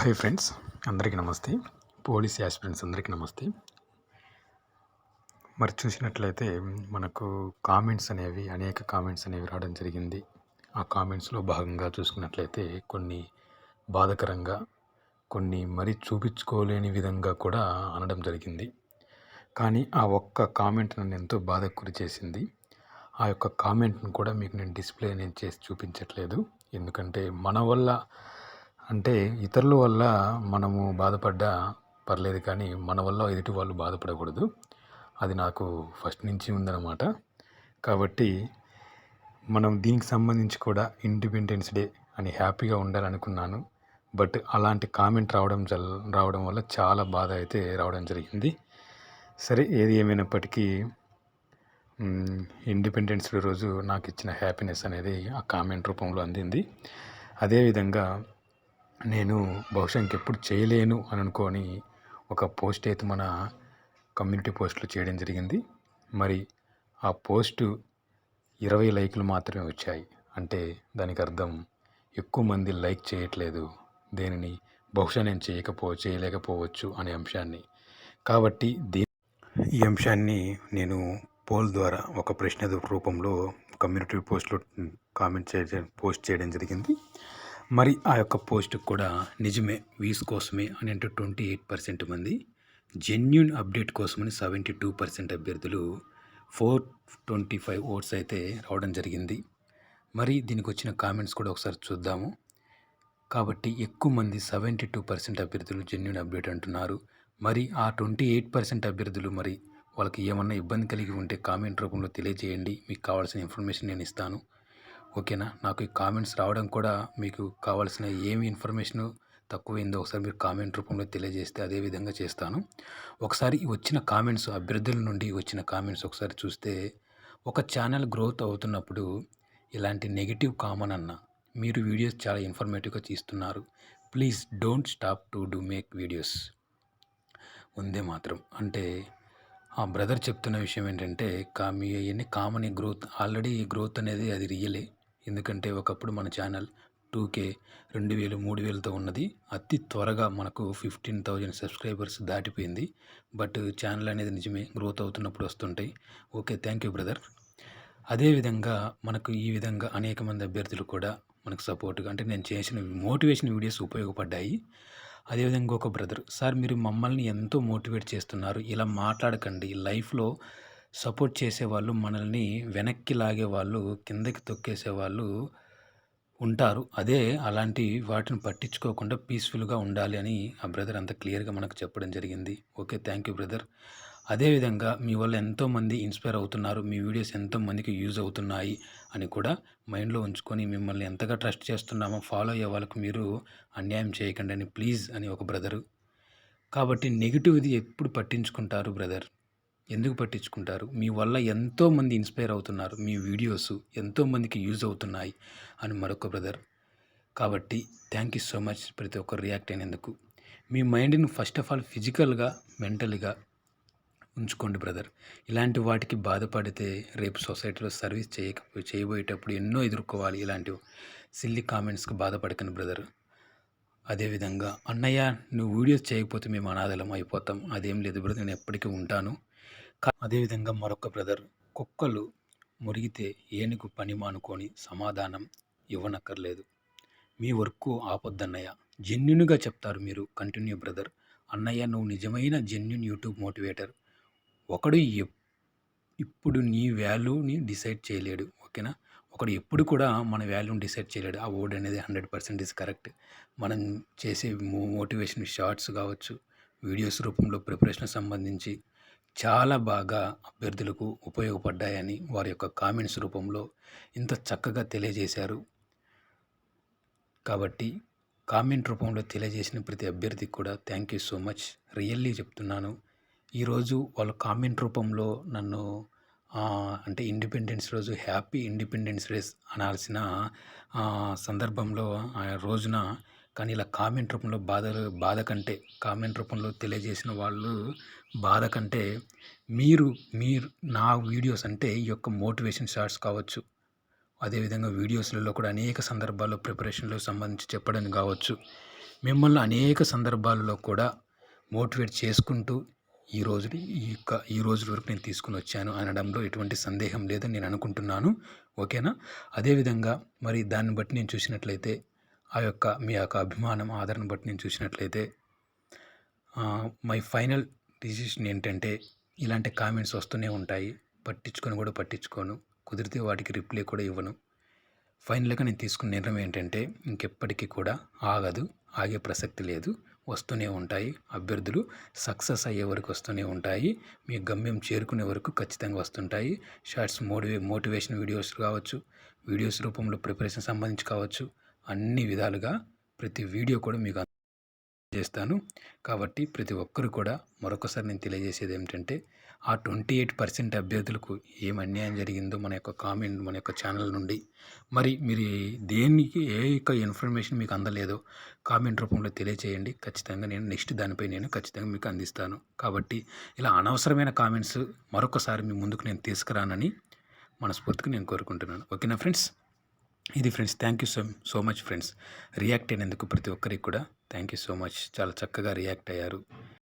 Hi friends అందరికీ నమస్తే. Police aspirants అందరికీ నమస్తే. మరి చూసినట్లయితే మనకు కామెంట్స్ అనేవి అనేక కామెంట్స్ అనేవి రావడం జరిగింది. ఆ కామెంట్స్లో భాగంగా చూసుకున్నట్లయితే కొన్ని బాధకరంగా కొన్ని మరీ చూపించుకోలేని విధంగా కూడా అనడం జరిగింది. కానీ ఆ ఒక్క కామెంట్ నన్ను ఎంతో బాధకు గురి చేసింది. ఆ యొక్క కామెంట్ను కూడా మీకు నేను డిస్ప్లే నేను చేసి చూపించట్లేదు. ఎందుకంటే మన వల్ల అంటే ఇతరుల వల్ల మనము బాధపడ్డా పర్లేదు కానీ మన వల్ల ఎదుటి వాళ్ళు బాధపడకూడదు. అది నాకు ఫస్ట్ నుంచి ఉందన్నమాట. కాబట్టి మనం దీనికి సంబంధించి కూడా ఇండిపెండెన్స్ డే అని హ్యాపీగా ఉండాలనుకున్నాను. బట్ అలాంటి కామెంట్ రావడం జల్ రావడం వల్ల చాలా బాధ అయితే రావడం జరిగింది. సరే ఏది ఏమైనప్పటికీ ఇండిపెండెన్స్ డే రోజు నాకు ఇచ్చిన హ్యాపీనెస్ అనేది ఆ కామెంట్ రూపంలో అందింది. అదేవిధంగా నేను బహుశా ఇంకెప్పుడు చేయలేను అని అనుకొని ఒక పోస్ట్ అయితే మన కమ్యూనిటీ పోస్ట్లో చేయడం జరిగింది. మరి ఆ పోస్టు ఇరవై లైకులు మాత్రమే వచ్చాయి. అంటే దానికి అర్థం ఎక్కువ మంది లైక్ చేయట్లేదు. దేనిని బహుశా నేను చేయకపో చేయలేకపోవచ్చు అనే అంశాన్ని. కాబట్టి దీ ఈ అంశాన్ని నేను పోల్ ద్వారా ఒక ప్రశ్న రూపంలో కమ్యూనిటీ పోస్ట్లో కామెంట్ చేయడం పోస్ట్ చేయడం జరిగింది. మరి ఆ యొక్క పోస్ట్ కూడా నిజమే వీస్ కోసమే అని అంటూ ట్వంటీ ఎయిట్ పర్సెంట్ మంది జెన్యున్ అప్డేట్ కోసమని సెవెంటీ టూ పర్సెంట్ అభ్యర్థులు ఫోర్ ట్వంటీ ఫైవ్ ఓట్స్ అయితే రావడం జరిగింది. మరి దీనికి వచ్చిన కామెంట్స్ కూడా ఒకసారి చూద్దాము. కాబట్టి ఎక్కువ మంది సెవెంటీ టూ పర్సెంట్ అభ్యర్థులు జెన్యున్ అప్డేట్ అంటున్నారు. మరి ఆ ట్వంటీ ఎయిట్ పర్సెంట్ అభ్యర్థులు మరి వాళ్ళకి ఏమన్నా ఇబ్బంది కలిగి ఉంటే కామెంట్ రూపంలో తెలియజేయండి. మీకు కావాల్సిన ఇన్ఫర్మేషన్ నేను ఇస్తాను. ఓకేనా? నాకు ఈ కామెంట్స్ రావడం కూడా మీకు కావాల్సిన ఏమి ఇన్ఫర్మేషన్ తక్కువైందో ఒకసారి మీరు కామెంట్ రూపంలో తెలియజేస్తే అదే విధంగా చేస్తాను. ఒకసారి వచ్చిన కామెంట్స్ అభ్యర్థుల నుండి వచ్చిన కామెంట్స్ ఒకసారి చూస్తే ఒక ఛానల్ గ్రోత్ అవుతున్నప్పుడు ఇలాంటి నెగిటివ్ కామన్ అన్న మీరు వీడియోస్ చాలా ఇన్ఫర్మేటివ్గా తీస్తున్నారు. Please don't stop to do make videos. ఉందే మాత్రం. అంటే ఆ బ్రదర్ చెప్తున్న విషయం ఏంటంటే కా మీ అవన్నీ కామన్ గ్రోత్ ఆల్రెడీ గ్రోత్ అనేది అది రియలే. ఎందుకంటే ఒకప్పుడు మన ఛానల్ టూ కే రెండు వేలు మూడు వేలతో ఉన్నది. అతి త్వరగా మనకు ఫిఫ్టీన్ థౌజండ్ సబ్స్క్రైబర్స్ దాటిపోయింది. బట్ ఛానల్ అనేది నిజమే గ్రోత్ అవుతున్నప్పుడు వస్తుంటాయి. Okay thank you brother. అదేవిధంగా మనకు ఈ విధంగా అనేక మంది అభ్యర్థులు కూడా మనకు సపోర్ట్గా అంటే నేను చేసిన మోటివేషన్ వీడియోస్ ఉపయోగపడ్డాయి. అదేవిధంగా ఒక బ్రదర్ సార్ మీరు మమ్మల్ని ఎంతో మోటివేట్ చేస్తున్నారు. ఇలా మాట్లాడకండి. లైఫ్లో సపోర్ట్ చేసేవాళ్ళు మనల్ని వెనక్కి లాగే వాళ్ళు కిందకి తొక్కేసే వాళ్ళు ఉంటారు. అదే అలాంటి వాటిని పట్టించుకోకుండా పీస్ఫుల్గా ఉండాలి అని ఆ బ్రదర్ అంత క్లియర్గా మనకు చెప్పడం జరిగింది. Okay thank you brother. అదేవిధంగా మీ వల్ల ఎంతోమంది ఇన్స్పైర్ అవుతున్నారు మీ వీడియోస్ ఎంతోమందికి యూజ్ అవుతున్నాయి అని కూడా మైండ్లో ఉంచుకొని మిమ్మల్ని ఎంతగా ట్రస్ట్ చేస్తున్నామో ఫాలో అయ్యే వాళ్ళకు మీరు అన్యాయం చేయకండి అని ప్లీజ్ అని ఒక బ్రదరు. కాబట్టి నెగిటివ్ది ఎప్పుడు పట్టించుకుంటారు బ్రదర్? ఎందుకు పట్టించుకుంటారు? మీ వల్ల ఎంతోమంది ఇన్స్పైర్ అవుతున్నారు. మీ వీడియోస్ ఎంతోమందికి యూజ్ అవుతున్నాయి అని మరొక బ్రదర్. కాబట్టి థ్యాంక్ యూ సో మచ్ ప్రతి ఒక్కరు రియాక్ట్ అయినందుకు. మీ మైండ్ని ఫస్ట్ ఆఫ్ ఆల్ ఫిజికల్గా మెంటల్గా ఉంచుకోండి బ్రదర్. ఇలాంటి వాటికి బాధపడితే రేపు సొసైటీలో సర్వీస్ చేయక చేయబోయేటప్పుడు ఎన్నో ఎదుర్కోవాలి ఇలాంటి సిల్లీ కామెంట్స్కి బాధపడకండి బ్రదర్. అదేవిధంగా అన్నయ్య నువ్వు వీడియోస్ చేయకపోతే మేము అనాథలం అయిపోతాం. అదేం లేదు బ్రదర్ నేను ఎప్పటికీ ఉంటాను. అదేవిధంగా మరొక బ్రదర్ కుక్కలు మురిగితే ఏనుగు పని మానుకొని సమాధానం ఇవ్వనక్కర్లేదు. మీ వర్క్ ఆపొద్దన్నయ్య. జెన్యున్గా చెప్తారు మీరు కంటిన్యూ బ్రదర్. అన్నయ్య నువ్వు నిజమైన జెన్యున్ యూట్యూబ్ మోటివేటర్. ఒకడు ఇప్పుడు నీ వాల్యూని డిసైడ్ చేయలేడు ఓకేనా? ఒకడు ఎప్పుడు కూడా మన వాల్యూని డిసైడ్ చేయలేడు. ఆ వర్డ్ అనేది హండ్రెడ్ పర్సెంట్ ఇస్ కరెక్ట్. మనం చేసే మోటివేషన్ షార్ట్స్ కావచ్చు వీడియోస్ రూపంలో ప్రిపరేషన్ సంబంధించి చాలా బాగా అభ్యర్థులకు ఉపయోగపడ్డాయని వారి యొక్క కామెంట్స్ రూపంలో ఇంత చక్కగా తెలియజేశారు. కాబట్టి కామెంట్ రూపంలో తెలియజేసిన ప్రతి అభ్యర్థికి కూడా thank you so much. Really చెప్తున్నాను ఈరోజు వాళ్ళ కామెంట్ రూపంలో నన్ను అంటే ఇండిపెండెన్స్ రోజు హ్యాపీ ఇండిపెండెన్స్ డేస్ అనాల్సిన సందర్భంలో ఆ రోజున కానీ ఇలా కామెంట్ రూపంలో బాధ బాధ కంటే కామెంట్ రూపంలో తెలియజేసిన వాళ్ళు బాధ కంటే మీరు మీరు నా వీడియోస్ అంటే ఈ యొక్క మోటివేషన్ షార్ట్స్ కావచ్చు. అదేవిధంగా వీడియోస్లలో కూడా అనేక సందర్భాల్లో ప్రిపరేషన్లో సంబంధించి చెప్పడం కావచ్చు. మిమ్మల్ని అనేక సందర్భాలలో కూడా మోటివేట్ చేసుకుంటూ ఈ రోజు ఈ యొక్క ఈ రోజు వరకు నేను తీసుకుని వచ్చాను అనడంలో ఎటువంటి సందేహం లేదని నేను అనుకుంటున్నాను. ఓకేనా? అదేవిధంగా మరి దాన్ని బట్టి నేను చూసినట్లయితే ఆ యొక్క మీ యొక్క అభిమానం ఆదరణ బట్టి నేను చూసినట్లయితే మై ఫైనల్ డిసిషన్ ఏంటంటే ఇలాంటి కామెంట్స్ వస్తూనే ఉంటాయి. పట్టించుకొని కూడా పట్టించుకోను. కుదిరితే వాటికి రిప్లై కూడా ఇవ్వను. ఫైనల్గా నేను తీసుకున్న నిర్ణయం ఏంటంటే ఇంకెప్పటికీ కూడా ఆగదు. ఆగే ప్రసక్తి లేదు. వస్తూనే ఉంటాయి. అభ్యర్థులు సక్సెస్ అయ్యే వరకు వస్తూనే ఉంటాయి. మీ గమ్యం చేరుకునే వరకు ఖచ్చితంగా వస్తుంటాయి. షార్ట్స్ మోటివే మోటివేషన్ వీడియోస్ కావచ్చు వీడియోస్ రూపంలో ప్రిపరేషన్ సంబంధించి కావచ్చు అన్ని విధాలుగా ప్రతి వీడియో కూడా మీకు చేస్తాను కాబట్టి ప్రతి ఒక్కరు కూడా మరొకసారి నేను తెలియజేసేది ఏమిటంటే ఆ ట్వంటీ ఎయిట్ పర్సెంట్ అభ్యర్థులకు ఏం అన్యాయం జరిగిందో మన యొక్క కామెంట్ మన యొక్క ఛానల్ నుండి. మరి మీరు దేనికి ఏ యొక్క ఇన్ఫర్మేషన్ మీకు అందలేదో కామెంట్ రూపంలో తెలియచేయండి. ఖచ్చితంగా నేను నెక్స్ట్ దానిపై నేను ఖచ్చితంగా మీకు అందిస్తాను. కాబట్టి ఇలా అనవసరమైన కామెంట్స్ మరొకసారి మీ ముందుకు నేను తీసుకురానని మనస్ఫూర్తిగా నేను కోరుకుంటున్నాను. ఓకేనా ఫ్రెండ్స్? ఇది friends thank you so so much friends react అయినందుకు ప్రతి ఒక్కరికి కూడా థ్యాంక్ యూ సో మచ్ చాలా చక్కగా రియాక్ట్ అయ్యారు.